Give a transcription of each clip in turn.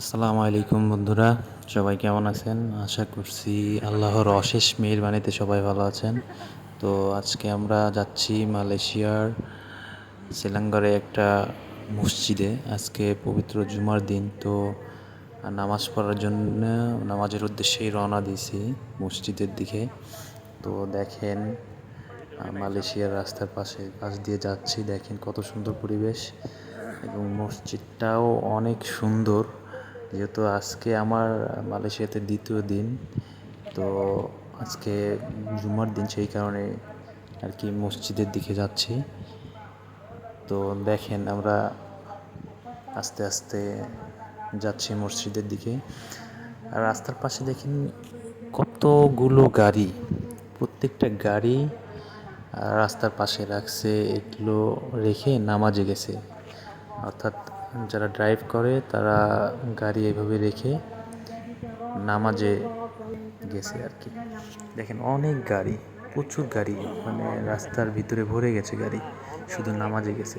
আসসালামু আলাইকুম বন্ধুরা, সবাই কেমন আছেন? আশা করছি আল্লাহর অশেষ মেহেরবানিতে সবাই ভালো আছেন। তো আজকে আমরা যাচ্ছি মালয়েশিয়ার সেলাঙ্গারে একটা মসজিদে। আজকে পবিত্র জুমার দিন, তো নামাজ পড়ার জন্য নামাজের উদ্দেশ্যেই রওনা দিয়েছি মসজিদের দিকে। তো দেখেন মালয়েশিয়ার রাস্তার পাশে, পাশ দিয়ে যাচ্ছি। দেখেন কত সুন্দর পরিবেশ এবং মসজিদটাও অনেক সুন্দর। যেহেতু আজকে আমার মালয়েশিয়াতে দ্বিতীয় দিন, তো আজকে জুমার দিন সেই কারণে আর কি মসজিদের দিকে যাচ্ছি। তো দেখেন আমরা আস্তে আস্তে যাচ্ছি মসজিদের দিকে। আর রাস্তার পাশে দেখেন কতগুলো গাড়ি, প্রত্যেকটা গাড়ি রাস্তার পাশে রাখছে, এগুলো রেখে নামাজে গেছে। অর্থাৎ যারা ড্রাইভ করে, তারা গাড়ি এভাবে রেখে নামাজে গেছে আর কি। দেখেন, অনেক গাড়ি, প্রচুর গাড়ি মানে রাস্তার ভিতরে ভরে গেছে গাড়ি, শুধু নামাজে গেছে।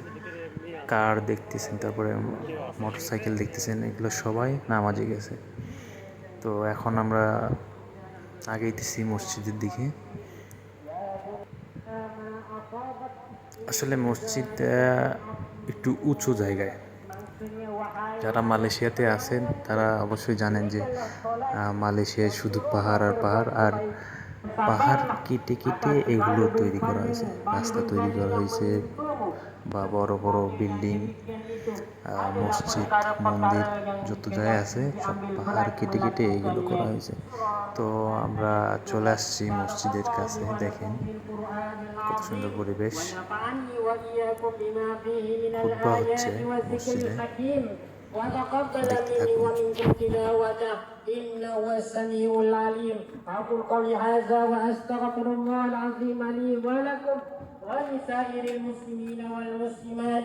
কার দেখতেছেন, তারপরে মোটর সাইকেল দেখতেছেন, এগুলো সবাই নামাজে গেছে। তো এখন আমরা আগেইতেছি মসজিদের দিকে। আসলে মসজিদটা একটু উঁচু জায়গায়। যারা মালয়েশিয়াতে আছেন, তারা অবশ্যই জানেন যে মালয়েশিয়ায় শুধু পাহাড় আর পাহাড় আর পাহাড় কেটে কেটে এগুলো তৈরি করা হয়েছে। রাস্তা তৈরি করা হয়েছে বা বড় বড় বিল্ডিং। মসজিদ মন্দির যত জায়গায় আছে সব পাহাড় কেটে কেটে এগুলো করা হয়েছে তো আমরা চলে আসছি মসজিদের কাছে দেখেন কত সুন্দর পরিবেশ খুতবা হচ্ছে মসজিদে দেখতে থাকুন إنه هو السميع العليم أقول قولي هذا وأستغفر الله العظيم لي ولكم ولسائر المسلمين والمسلمات